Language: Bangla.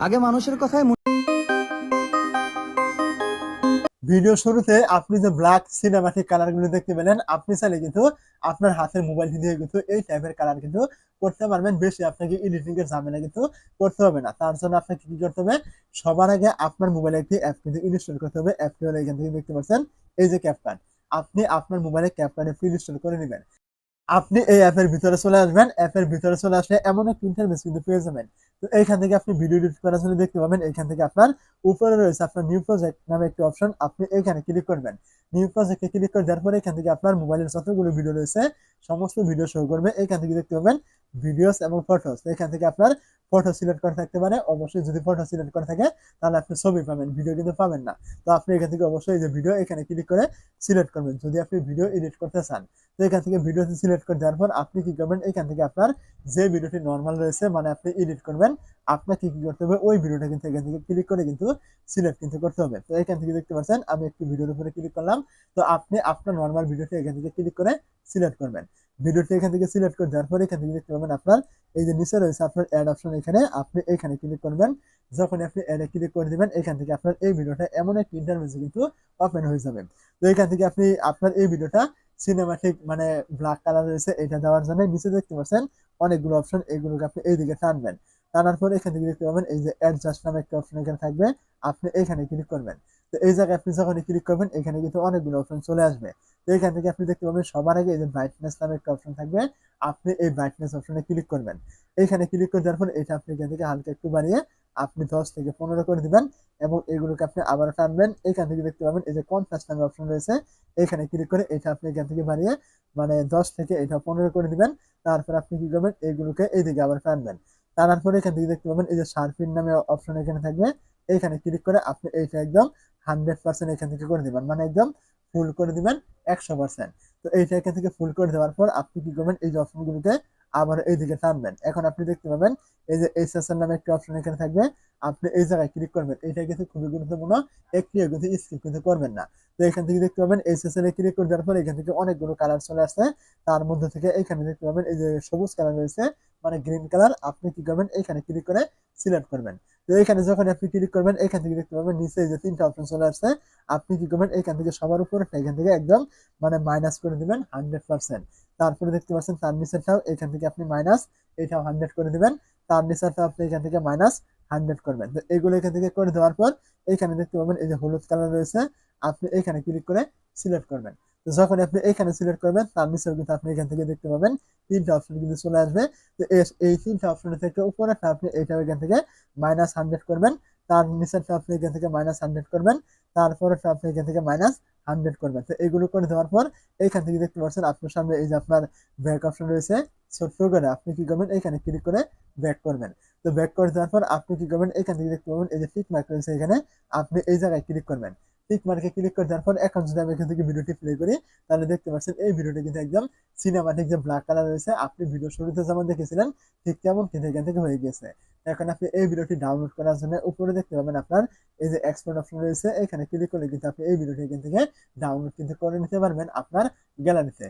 আগে মানুষের মনে- ভিডিও শুরুতে আপনি যে ব্ল্যাক সিনেমাটিক কালারগুলো দেখতে পেলেন, আপনি চাইলে কিন্তু আপনার হাতের মোবাইল দিয়ে কিন্তু এই টাইপের কালার কিন্তু করতে পারবেন। বেশি আপনাকে এডিটিং এর ঝামেলা কিন্তু করতে হবে না। তার জন্য আপনাকে কি করতে হবে? সবার আগে আপনার মোবাইলে একটি অ্যাপ কিন্তু ইনস্টল করতে হবে। অ্যাপটি হলো এখান থেকে দেখতে পাচ্ছেন, এই যে ক্যাপকাট আপনি আপনার মোবাইলে ক্যাপকাট অ্যাপটি ইনস্টল করে নেবেন। আপনি এই অ্যাপের ভিতরে চলে আসবেন অ্যাপের ভিতরে চলে আসলে এমন একটা ইন্টারভেস কিন্তু পেয়ে যাবেন। তো এইখান থেকে আপনি ভিডিও এডিট করার জন্য দেখতে পাবেন, এখান থেকে আপনার উপরে রয়েছে আপনার নিউ প্রজেক্ট নামে একটি অপশন আপনি এখানে ক্লিক করবেন। নিউ প্রজেক্টে ক্লিক করে দেওয়ার পরে এখান থেকে আপনার মোবাইলের যতগুলো ভিডিও রয়েছে, সমস্ত ভিডিও শো করবে। এখান থেকে দেখতে পাবেন ভিডিওস এবং ফটোস এখান থেকে আপনার ফটো সিলেক্ট করা থাকতে পারে। অবশ্যই যদি ফটো সিলেক্ট করা থাকে, তাহলে আপনি ছবি পাবেন ভিডিও কিন্তু পাবেন না। তো আপনি এখান থেকে অবশ্যই যে ভিডিও এখানে ক্লিক করে সিলেক্ট করবেন। যদি আপনি ভিডিও এডিট করতে চান, তো এখান থেকে ভিডিও সিলেক্ট করে দেওয়ার পর আপনি কি করবেন? এখান থেকে আপনার যে ভিডিওটি নর্মাল রয়েছে মানে আপনি এডিট করবেন, আপনাকে কি করতে হবে? ওই ভিডিওটা কিন্তু এখান থেকে ক্লিক করে কিন্তু সিলেক্ট কিন্তু করতে হবে। তো এখান থেকে দেখতে পাচ্ছেন, আমি একটি ভিডিওর উপরে ক্লিক করলাম। তো আপনি আপনার নর্মাল ভিডিওটি এখান থেকে ক্লিক করে সিলেক্ট করবেন। ভিডিওটি এখান থেকে সিলেক্ট করে দেওয়ার পরে এখান থেকে দেখতে পাবেন আপনার, এই যে নিচে রয়েছে আপনার অ্যাড অপশন এখানে আপনি এখানে ক্লিক করবেন। যখন আপনি অ্যাডে ক্লিক করে দিবেন, এখান থেকে আপনার এই ভিডিওটা এমন একটি ইন্টারভিউ কিন্তু ওপেন হয়ে যাবে। তো এখান থেকে আপনি আপনার এই ভিডিওটা সিনেমাটিক মানে ব্ল্যাক কালার রয়েছে, এটা দেওয়ার জন্য নিচে দেখতে পাচ্ছেন অনেকগুলো অপশন এইগুলোকে আপনি এইদিকে টানবেন। টানার পরে এখান থেকে দেখতে পাবেন এই যে অ্যাডজাস্ট নামে একটা অপশন এখানে থাকবে, আপনি এখানে ক্লিক করবেন। তো এই জায়গায় আপনি যখন ক্লিক করবেন, এখানে কিন্তু অনেকগুলো অপশন চলে আসবে। তো এখান থেকে আপনি দেখতে পাবেন সবার আগে এই যে ব্রাইটনেস নামে একটা অপশন থাকবে। আপনি এই ব্রাইটনেস অপশনে ক্লিক করবেন। এখানে ক্লিক করে দেওয়ার পর এটা আপনি এখান থেকে হালকা একটু বাড়িয়ে আপনি দশ থেকে পনেরো করে দিবেন এবং এগুলোকে আপনি আবার টানবেন। এখান থেকে দেখতে পাবেন এই যে কনফাস্ট নামে অপশন রয়েছে। এখানে ক্লিক করে এটা আপনি এখান থেকে বাড়িয়ে মানে দশ থেকে এটা পনেরো করে দিবেন। তারপর আপনি কি করবেন? এইগুলোকে এইদিকে আবার টানবেন। টানার পরে এখান থেকে দেখতে পাবেন এই যে শার্পিন নামে অপশন এখানে থাকবে। এখানে ক্লিক করে আপনি এইটা একদম হান্ড্রেড পার্সেন্ট এখান থেকে করে দিবেন। মানে একদম ফুল করে দিবেন একশো পার্সেন্ট। তো এইটা এখান থেকে ফুল করে দেওয়ার পর আপনি কি করবেন, এই যে অপশনগুলোকে আবার এইদিকে টানবেন এখন আপনি দেখতে পাবেন, এই যে এসএসএল নামে একটা অপশন এখানে থাকবে। আপনি এই জায়গায় ক্লিক করবেন এটা কিন্তু খুবই গুরুত্বপূর্ণ। একটিও কিন্তু স্কিপ কিন্তু করবেন না। তো এখান থেকে দেখতে পাবেন এসএসএল এ ক্লিক করে দেওয়ার পর এখান থেকে অনেকগুলো কালার চলে আসছে। তার মধ্যে থেকে এখানে দেখতে পাবেন, এই যে সবুজ কালার রয়েছে মানে গ্রিন কালার আপনি কি করবেন, এখানে ক্লিক করে সিলেক্ট করবেন। তো এখানে যখন আপনি ক্লিক করবেন, এখান থেকে দেখতে পাবেন নিচে যে তিনটা অপশন চলে আসছে, আপনি কি করবেন? এখান থেকে সবার উপরে এখান থেকে একদম মানে মাইনাস করে দিবেন হান্ড্রেড পার্সেন্ট তারপরে দেখতে পাচ্ছেন তার নিচেরটাও এখান থেকে আপনি মাইনাস এটাও হান্ড্রেড করে দিবেন। তার নিচেরটাও আপনি এখান থেকে মাইনাস হান্ড্রেড করবেন। তো এগুলো এখান থেকে করে দেওয়ার পর, এখানে দেখতে পাবেন এই যে হলুদ কালার রয়েছে, আপনি এখানে ক্লিক করে সিলেক্ট করবেন। যখন আপনি এখানে সিলেক্ট করবেন, তার নিচেও কিন্তু আপনি এখান থেকে দেখতে পাবেন, তিনটা অপশন কিন্তু চলে আসবে। তো এই- তিনটা অপশন থেকে উপরেটা আপনি এইটা এখান থেকে মাইনাস হান্ড্রেড করবেন, তার নিচেরটা আপনি এখান থেকে মাইনাস হান্ড্রেড করবেন তারপরেটা আপনি এখান থেকে মাইনাস হান্ড্রেড করবেন। তো এগুলো করে দেওয়ার পর এইখান থেকে দেখতে পাচ্ছেন আপনার সামনে এই যে আপনার ব্যাক অপশন রয়েছে ছোট্ট করে আপনি কি করবেন, এখানে ক্লিক করে ব্যাক করবেন। তো ব্যাক করে দেওয়ার পর আপনি কি করবেন, এখান থেকে দেখতে পাবেন এই যে টিক মার্ক রয়েছে এখানে, আপনি এই জায়গায় ক্লিক করবেন। টিক মার্কে ক্লিক করে দেওয়ার পর এখন যদি আমি এখান থেকে ভিডিওটি প্লে করি, তাহলে দেখতে পাচ্ছেন এই ভিডিওটি কিন্তু একদম সিনেমাটিক যে ব্ল্যাক কালার রয়েছে, আপনি ভিডিও শুরুতে যেমন দেখেছিলেন, ঠিক তেমন কিন্তু এখান থেকে হয়ে গেছে। এখন আপনি এই ভিডিওটি ডাউনলোড করার জন্য উপরে দেখতে পাবেন আপনার এই যে এক্সপোর্ট অপশন রয়েছে, এখানে ক্লিক করলে কিন্তু আপনি এই ভিডিওটি এখান থেকে ডাউনলোড কিন্তু করে নিতে পারবেন আপনার গ্যালারিতে